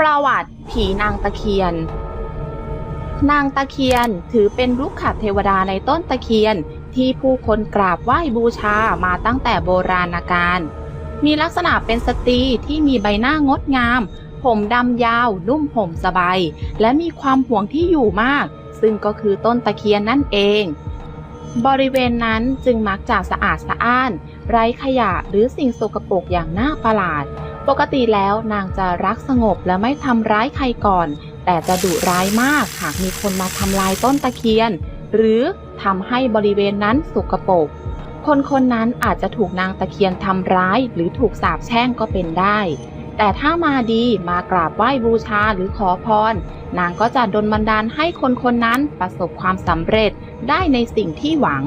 ประวัติผีนางตะเคียน นางตะเคียนถือเป็นลูกขัดเทวดาในต้นตะเคียนที่ผู้คนกราบไหว้บูชามาตั้งแต่โบราณกาล มีลักษณะเป็นสตรีที่มีใบหน้างดงาม ผมดำยาว นุ่มห่มสบาย และมีความห่วงที่อยู่มาก ซึ่งก็คือต้นตะเคียนนั่นเอง บริเวณนั้นจึงมักจะสะอาดสะอ้าน ไร้ขยะหรือสิ่งสกปรกอย่างน่าประหลาด ปกติแล้วนางจะรักสงบและไม่ทำร้ายใครก่อน แต่จะดุร้ายมากหากมีคนมาทำลายต้นตะเคียน หรือทำให้บริเวณนั้นสุกปรกคนคนนั้นอาจจะถูกนางตะเคียนทำร้ายหรือถูกสาปแช่งก็เป็นได้ แต่ถ้ามาดีมากราบไหว้บูชาหรือขอพร นางก็จะดลบันดาลให้คนคนนั้นประสบความสำเร็จได้ในสิ่งที่หวัง